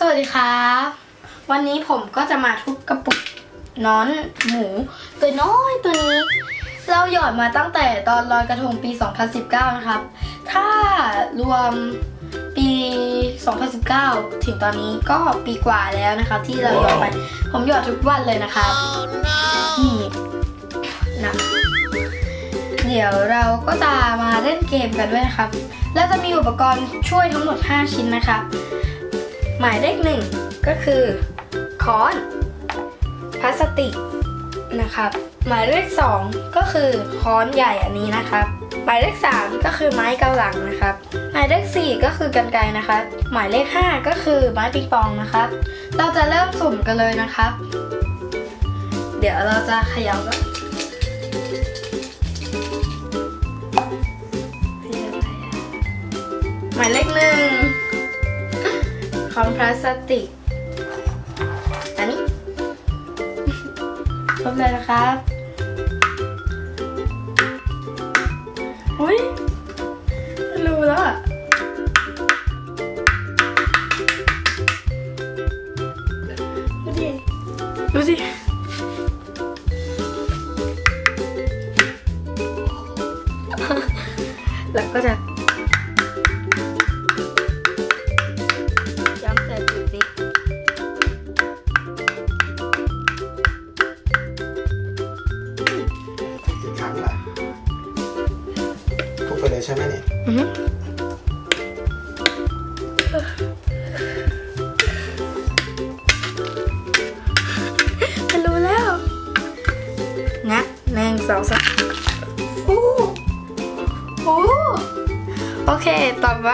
สวัสดีครับ วันนี้ผมก็จะมาทุบกระปุกน้อนหมูตัวน้อยตัวนี้ เราหยอดมาตั้งแต่ตอนลอยกระทงปี 2019 นะครับ ถ้ารวมปี 2019 ถึงตอนนี้ก็ปีกว่าแล้วนะครับ ที่เราหยอดไป ผมหยอดทุกวันเลยนะครับ นี่นะเดี๋ยวเราก็จะมาเล่นเกมกันด้วยนะครับ แล้วจะมีอุปกรณ์ช่วยทั้งหมด 5 ชิ้นนะครับ หมายเลขหนึ่งก็คือค้อนพลาสติกนะครับ หมายเลขสองก็คือค้อนใหญ่อันนี้นะครับ หมายเลขสามก็คือไม้เกาหลังนะครับ หมายเลขสี่ก็คือกันไกนะครับ หมายเลขห้าก็คือไม้ปิงปองนะครับ เราจะเริ่มสุ่มกันเลยนะครับ เดี๋ยวเราจะขย่าก่อนหมายเลขหนึ่ง อมพลาสติก อันนี้ครบเลยนะครับอุ้ยรู้แล้วอะดูดิดูสิแล้วก็จะ ใช่ไหมเนี่ยอือหือฉันรู้แล้วงัดหนึ่งสองสามโอ้โหโอเค ต่อไป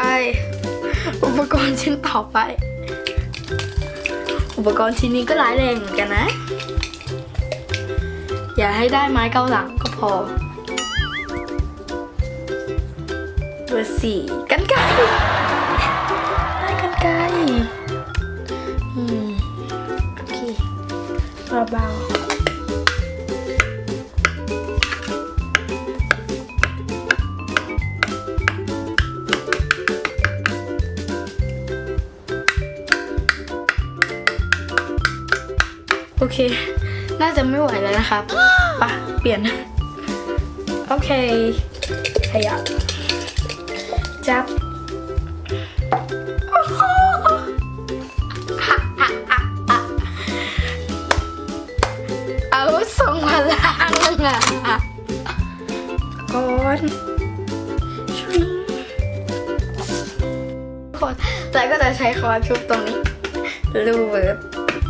อุปกรณ์ชิ้นต่อไป อุปกรณ์ชิ้นนี้ก็ร้ายแรงเหมือนกันนะ อย่าให้ได้ไม้เกาหลังก็พอ เบอร์สี่กันไกรได้กันไกรอืมโอเคเบาๆโอเค น่าจะไม่ไหวแล้วนะครับปะเปลี่ยน โอเค ขยับ จับเอาส่งพลังอะก่อนชวิงคนแล้วก็จะใช้คอนทุบตรงนี้ รูเวิร์บ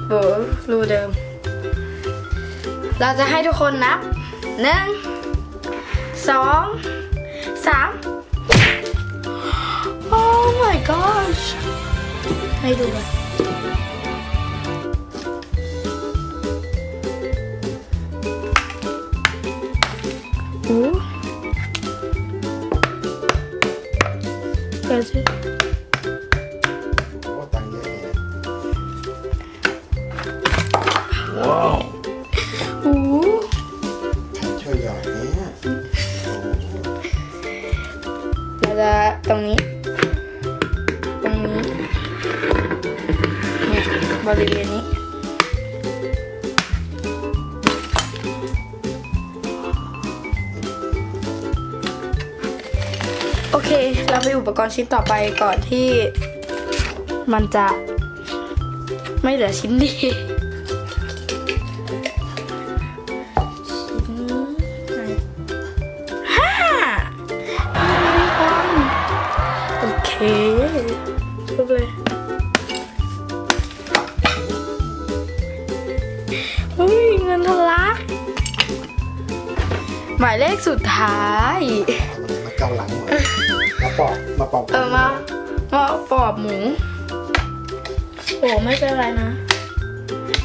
เวิร์บรูเดิม เราจะให้ทุกคนนับหนึ่งสองสาม Oh my gosh ให้ดูก่อน บริเวณนี้ โอเค เราไปอุปกรณ์ชิ้นต่อไปก่อนที่มันจะไม่เหลือชิ้นดี หมายเลขสุดท้ายเอามาเกาหลังหมดมาปอกมาปอกเออมามาปอบหมูโอ้ไม่เป็นไรนะ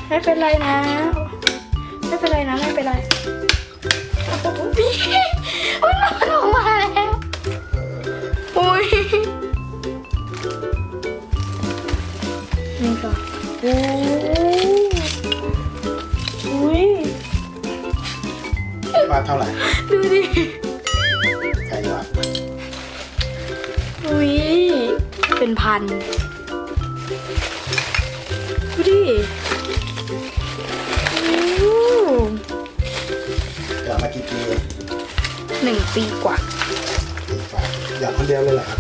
ไม่เป็นไรนะ ไม่เป็นไรนะ ไม่เป็นไร ว่าเท่าไหร่ดูดิ ใครหยอดอุ้ย เป็นพันอู้หยอดมากี่ปีหนึ่งปีกว่า ปีกว่าหยอดคนเดียวเลยเหรอครับ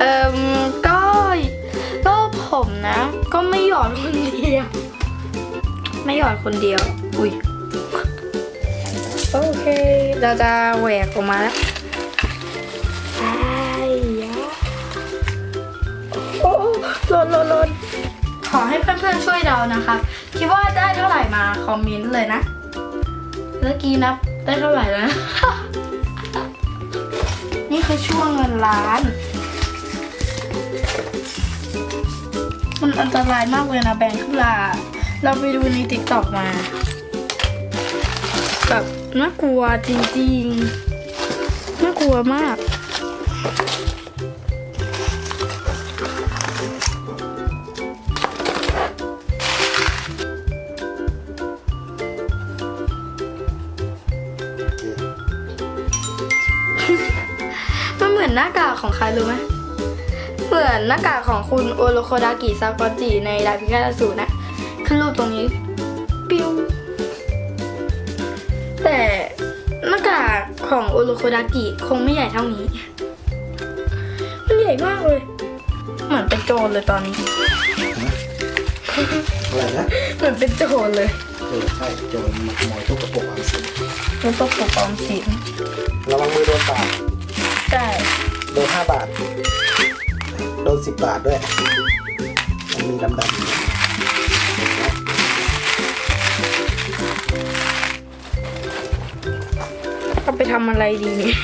เอ่มก็ ก็ผมนะ ก็ไม่หยอดคนเดียว ไม่หยอดคนเดียว อุ้ย โอเค เราจะแหวกออกมาแล้วไอ้ยะโอ้โหลนลนลนขอให้เพื่อนๆช่วยเดานะคะ คิดว่าได้เท่าไหร่มาคอมเมนต์เลยนะ เมื่อกี้นับได้เท่าไหร่แล้วนะนี่คือช่วงเงินล้าน มันอันตรายมากเลยนะแบงค์ทุลา เราไปดูในติ๊กต็อกมาแบบน่ากลัวจริงๆน่ากลัวมากมันเหมือนหน้ากากของใครรู้ไหมเหมือนหน้ากากของคุณโอโรโคดากิซากอจิในดาบิกาสูนะ ขึ้นรูปตรงนี้ ปิ้ว แต่หน้ากากของโอโรโคดากิคงไม่ใหญ่เท่านี้ มันใหญ่มากเลย เหมือนเป็นโจรเลยตอนนี้ อะไรนะเหมือนเป็นโจรเลยเออใช่โจรมาขโมยทุกกระปุกออมสินแล้วก็ปกปอมสินระวังมือโดนปากใช่โดนห้าบาท โดนสิบบาทด้วยมันมีดำๆอยู่ ทำอะไรดีเนี่ย